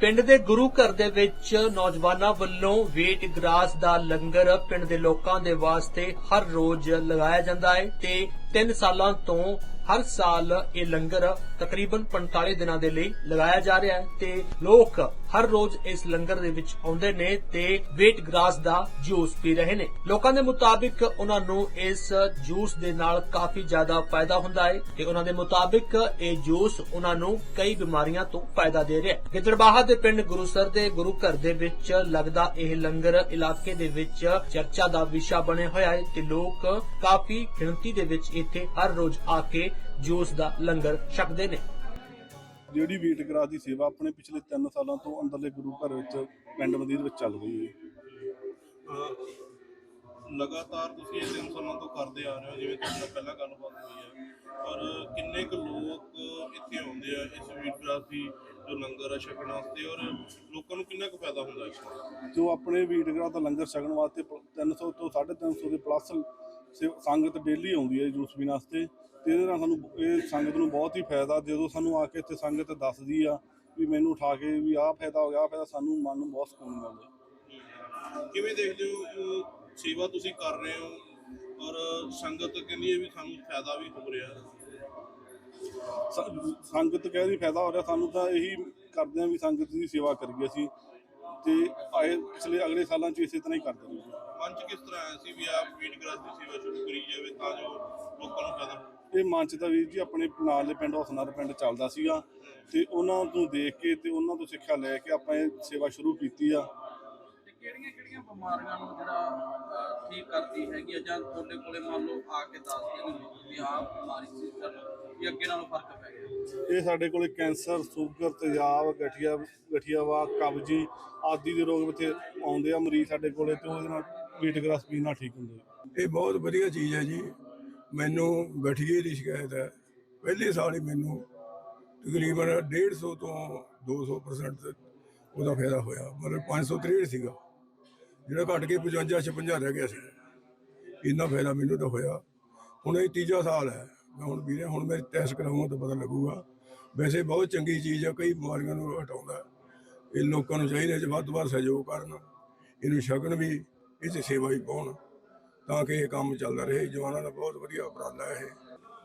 ਪਿੰਡ ਦੇ ਗੁਰੂ ਘਰ ਦੇ ਵਿੱਚ ਨੌਜਵਾਨਾਂ ਵੱਲੋਂ ਵੇਟ ਗ੍ਰਾਸ ਦਾ ਲੰਗਰ ਪਿੰਡ ਦੇ ਲੋਕਾਂ ਦੇ ਵਾਸਤੇ ਹਰ ਰੋਜ਼ ਲਗਾਇਆ ਜਾਂਦਾ ਹੈ ਤੇ 3 ਸਾਲਾਂ ਤੋਂ ਹਰ ਸਾਲ ਇਹ ਲੰਗਰ ਤਕਰੀਬਨ 45 ਦਿਨਾਂ ਦੇ ਲਈ ਲਗਾਇਆ ਜਾ ਰਿਹਾ ਹੈ ਤੇ ਲੋਕ ਹਰ ਰੋਜ਼ ਇਸ ਲੰਗਰ ਦੇ ਵਿੱਚ ਆਉਂਦੇ ਨੇ ਤੇ ਵੇਟ ਗ੍ਰਾਸ ਦਾ ਜੂਸ ਪੀ ਰਹੇ ਨੇ। ਲੋਕਾਂ ਦੇ ਮੁਤਾਬਿਕ ਉਹਨਾਂ ਨੂੰ ਇਸ ਜੂਸ ਦੇ ਨਾਲ ਕਾਫੀ ਜ਼ਿਆਦਾ ਫਾਇਦਾ ਹੁੰਦਾ ਹੈ ਤੇ ਉਹਨਾਂ ਦੇ ਮੁਤਾਬਿਕ ਇਹ ਜੂਸ ਉਹਨਾਂ ਨੂੰ ਕਈ ਬਿਮਾਰੀਆਂ ਤੋਂ ਫਾਇਦਾ ਦੇ ਰਿਹਾ ਹੈ। ਗਿੱਦੜਬਾਹਾ ਦੇ ਪਿੰਡ ਗੁਰੂਸਰ ਦੇ ਗੁਰੂ ਘਰ ਦੇ ਵਿੱਚ ਲੱਗਦਾ ਇਹ ਲੰਗਰ ਇਲਾਕੇ ਦੇ ਵਿੱਚ ਚਰਚਾ ਦਾ ਵਿਸ਼ਾ ਬਣਿਆ ਹੋਇਆ ਹੈ ਤੇ ਲੋਕ ਕਾਫੀ ਗਿਣਤੀ ਦੇ ਵਿੱਚ ਇੱਥੇ ਹਰ ਰੋਜ਼ ਆ ਕੇ ਜੂਸ ਦਾ ਲੰਗਰ ਛਕਦੇ ਨੇ। ਜਿਹੜੀ ਵੀਟ ਗਰਾਸ ਦੀ ਸੇਵਾ ਆਪਣੇ ਪਿਛਲੇ 3 ਸਾਲਾਂ ਤੋਂ ਅੰਦਰਲੇ ਗੁਰੂ ਘਰ ਵਿੱਚ ਪਿੰਡ ਮੰਦਿਰ ਵਿੱਚ ਚੱਲ ਰਹੀ ਹੈ। ਲਗਾਤਾਰ ਤੁਸੀਂ ਇਹ ਤਿੰਨ ਸਾਲਾਂ ਤੋਂ ਕਰਦੇ ਆ ਰਹੇ ਹੋ ਜਿਵੇਂ ਤੁਹਾਡਾ ਪਹਿਲਾਂ ਗੱਲਬਾਤ ਹੋਈ ਹੈ। ਔਰ ਕਿੰਨੇ ਕੁ ਲੋਕ ਇੱਥੇ ਆਉਂਦੇ ਆ ਇਸ ਵੀਟਗ੍ਰਾਸ ਦੀ ਜੋ ਲੰਗਰ ਆ ਛਕਣ ਵਾਸਤੇ ਔਰ ਲੋਕਾਂ ਨੂੰ ਕਿੰਨਾ ਕੁ ਫਾਇਦਾ ਹੁੰਦਾ ਇਸ ਨਾਲ ਜੋ ਆਪਣੇ ਵੀਟ ਗਰਾਸ ਦਾ ਲੰਗਰ ਛਕਣ ਵਾਸਤੇ ਪ- 300 ਤੋਂ 350 ਦੇ ਪਲੱਸ ਸੰਗਤ ਡੇਲੀ ਆਉਂਦੀ ਹੈ ਜੂਸ ਪੀਣ ਵਾਸਤੇ ਤੇ ਇਹਦੇ ਨਾਲ ਸਾਨੂੰ ਇਹ ਸੰਗਤ ਨੂੰ ਬਹੁਤ ਹੀ ਫਾਇਦਾ ਜਦੋਂ ਸਾਨੂੰ ਆ ਕੇ ਇੱਥੇ ਸੰਗਤ ਦੱਸਦੀ ਆ ਵੀ ਮੈਨੂੰ ਉਠਾ ਕੇ ਵੀ ਆਹ ਫਾਇਦਾ ਹੋ ਗਿਆ ਆਹ ਫਾਇਦਾ ਸਾਨੂੰ ਮਨ ਨੂੰ ਬਹੁਤ ਸਕੂਨ ਮਿਲਦਾ। ਕਿਵੇਂ ਦੇਖਦੇ ਹੋ ਅਹ ਸੇਵਾ ਤੁਸੀਂ ਕਰ ਰਹੇ ਹੋ ਔਰ ਸੰਗਤ ਕਹਿੰਦੀ ਹੈ ਵੀ ਸਾਨੂੰ ਫਾਇਦਾ ਵੀ ਹੋ ਰਿਹਾ? ਸ- ਸੰਗਤ ਕਹਿ ਫਾਇਦਾ ਹੋ ਰਿਹਾ ਸਾਨੂੰ ਤਾਂ ਇਹੀ ਕਰਦੇ ਆ ਵੀ ਸੰਗਤ ਦੀ ਸੇਵਾ ਕਰੀਏ ਅਸੀਂ ਤੇ ਆਏ ਪਿਛਲੇ ਅਗਲੇ ਸਾਲਾਂ 'ਚ ਇਸੇ ਤਰ੍ਹਾਂ ਹੀ ਕਰਦੇ ਮਨ ਚ ਕਿਸ ਤਰ੍ਹਾਂ ਆਇਆ ਸੀ ਵੀ ਆਹ ਵੀਟਗ੍ਰਾਸ ਦੀ ਸੇਵਾ ਸ਼ੁਰੂ ਕਰੀ ਜਾਵੇ ਤਾਂ ਜੋ ਲੋਕਾਂ ਨੂੰ ਫਾਇਦਾ ਇਹ ਮੰਚ ਦਾ ਵੀਰ ਜੀ ਆਪਣੇ ਨਾਲ ਦੇ ਪਿੰਡ ਹਸਨਰ ਪਿੰਡ ਚੱਲਦਾ ਸੀਗਾ ਤੇ ਉਹਨਾਂ ਨੂੰ ਦੇਖ ਕੇ ਤੇ ਉਹਨਾਂ ਤੋਂ ਸਿੱਖਿਆ ਲੈ ਕੇ ਆਪਾਂ ਇਹ ਸੇਵਾ ਸ਼ੁਰੂ ਕੀਤੀ ਆ। ਤੇ ਕਿਹੜੀਆਂ ਕਿਹੜੀਆਂ ਬਿਮਾਰੀਆਂ ਨੂੰ ਜਿਹੜਾ ਠੀਕ ਕਰਦੀ ਹੈਗੀ ਆ ਜਾਂ ਤੁਹਾਡੇ ਕੋਲੇ ਮੰਨ ਲਓ ਆ ਕੇ ਦੱਸਦੇ ਨੇ ਲੋਕ ਵੀ ਆਹ ਬਿਮਾਰੀ ਸੀ ਸਾਨੂੰ ਵੀ ਅੱਗੇ ਨਾਲੋਂ ਫ਼ਰਕ ਪੈ ਗਿਆ। ਇਹ ਸਾਡੇ ਕੋਲੇ ਕੈਂਸਰ ਸ਼ੂਗਰ ਤੇਜ਼ਾਬ ਗਠੀਆ ਗਠੀਆਵਾ ਕਬਜੀ ਆਦਿ ਦੇ ਰੋਗ ਵਿੱਚ ਆਉਂਦੇ ਆ ਮਰੀਜ਼ ਸਾਡੇ ਕੋਲੇ ਤੇ ਉਹਦੇ ਨਾਲ ਵੀਟ ਗ੍ਰਾਸ ਪੀਣ ਨਾਲ ਠੀਕ ਹੁੰਦੇ ਆ। ਇਹ ਬਹੁਤ ਵਧੀਆ ਚੀਜ਼ ਹੈ ਜੀ। ਮੈਨੂੰ ਗਠੀਏ ਦੀ ਸ਼ਿਕਾਇਤ ਹੈ। ਪਹਿਲੇ ਸਾਲ ਹੀ ਮੈਨੂੰ ਤਕਰੀਬਨ 150 ਤੋਂ 200% ਉਹਦਾ ਫਾਇਦਾ ਹੋਇਆ। ਮਤਲਬ 563 ਸੀਗਾ। ਜਿਹੜਾ ਘਟ ਕੇ 55 56 ਰਹਿ ਗਿਆ ਸੀ। ਇੰਨਾ ਫਾਇਦਾ ਮੈਨੂੰ ਤਾਂ ਹੋਇਆ। ਹੁਣ ਇਹ ਤੀਜਾ ਸਾਲ ਹੈ। ਮੈਂ ਹੁਣ ਵੀਰੇ, ਹੁਣ ਮੈਂ ਟੈਸਟ ਕਰਾਉਂਗਾ ਤਾਂ ਪਤਾ ਲੱਗੂਗਾ। ਵੈਸੇ ਬਹੁਤ ਚੰਗੀ ਚੀਜ਼ ਹੈ। ਕਈ ਬਿਮਾਰੀਆਂ ਨੂੰ ਹਟਾਉਂਦਾ ਇਹ ਲੋਕਾਂ ਨੂੰ ਚਾਹੀਦਾ ਜੇ, ਵੱਧ ਤੋਂ ਵੱਧ ਸਹਿਯੋਗ ਕਰਨ। ਇਹਨੂੰ ਛਕਣ ਵੀ। ਇਹ 'ਚ ਸੇਵਾ ਹੀ ਪਾਉਣ, ਤਾਂ ਕਿ ਇਹ ਕੰਮ ਚੱਲਦਾ ਰਹੇ। ਜਵਾਨਾਂ ਦਾ ਬਹੁਤ ਵਧੀਆ ਉਪਰਾਲਾ ਇਹ।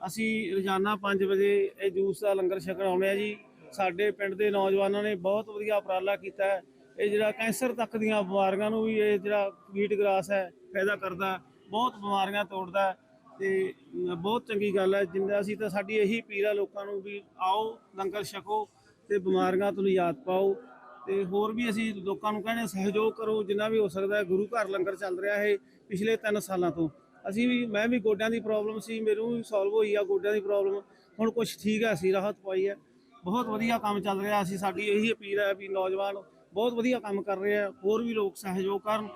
ਅਸੀਂ ਰੋਜ਼ਾਨਾ 5 ਵਜੇ ਇਹ ਜੂਸ ਦਾ ਲੰਗਰ ਛਕਣ ਆਉਂਦੇ ਆ ਜੀ। ਸਾਡੇ ਪਿੰਡ ਦੇ ਨੌਜਵਾਨਾਂ ਨੇ ਬਹੁਤ ਵਧੀਆ ਉਪਰਾਲਾ ਕੀਤਾ ਹੈ। ਇਹ ਜਿਹੜਾ ਕੈਂਸਰ ਤੱਕ ਦੀਆਂ ਬਿਮਾਰੀਆਂ ਨੂੰ ਵੀ ਇਹ ਜਿਹੜਾ ਵੀਟ ਗ੍ਰਾਸ ਹੈ ਫਾਇਦਾ ਕਰਦਾ ਬਹੁਤ ਬਿਮਾਰੀਆਂ ਤੋੜਦਾ ਹੈ। ਤੇ ਬਹੁਤ ਚੰਗੀ ਗੱਲ ਹੈ ਜਿੰਦਾ ਅਸੀਂ ਤਾਂ ਸਾਡੀ ਇਹੀ ਅਪੀਲ ਹੈ ਲੋਕਾਂ ਨੂੰ ਵੀ ਆਓ, ਲੰਗਰ ਛਕੋ ਤੇ ਬਿਮਾਰੀਆਂ ਤੋਂ ਨਿਜਾਤ ਪਾਓ। ਤੇ ਹੋਰ ਵੀ ਅਸੀਂ ਲੋਕਾਂ ਨੂੰ ਕਹਿੰਦੇ ਸਹਿਯੋਗ ਕਰੋ, ਜਿੰਨਾ ਵੀ ਹੋ ਸਕਦਾ ਹੈ, ਗੁਰੂ ਘਰ ਲੰਗਰ ਚੱਲ ਰਿਹਾ ਹੈ ਪਿਛਲੇ 3 ਸਾਲਾਂ ਤੋਂ। ਅਸੀਂ ਵੀ, ਮੈਂ ਵੀ ਗੋਡਿਆਂ ਦੀ ਪ੍ਰੋਬਲਮ ਸੀ, ਮੈਨੂੰ ਵੀ ਸੋਲਵ ਹੋਈ ਆ ਗੋਡਿਆਂ ਦੀ ਪ੍ਰੋਬਲਮ ਹੁਣ ਕੁਝ ਠੀਕ ਹੈ, ਅਸੀਂ ਰਾਹਤ ਪਾਈ ਹੈ। ਬਹੁਤ ਵਧੀਆ ਕੰਮ ਚੱਲ ਰਿਹਾ, ਅਸੀਂ ਸਾਡੀ ਇਹੀ ਅਪੀਲ ਹੈ ਵੀ ਨੌਜਵਾਨ ਬਹੁਤ ਵਧੀਆ ਕੰਮ ਕਰ ਰਹੇ ਆ, ਹੋਰ ਵੀ ਲੋਕ ਸਹਿਯੋਗ ਕਰਨ।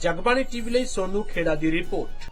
ਜਗਬਾਣੀ ਟੀਵੀ ਲਈ ਸੋਨੂ ਖੇੜਾ ਦੀ ਰਿਪੋਰਟ।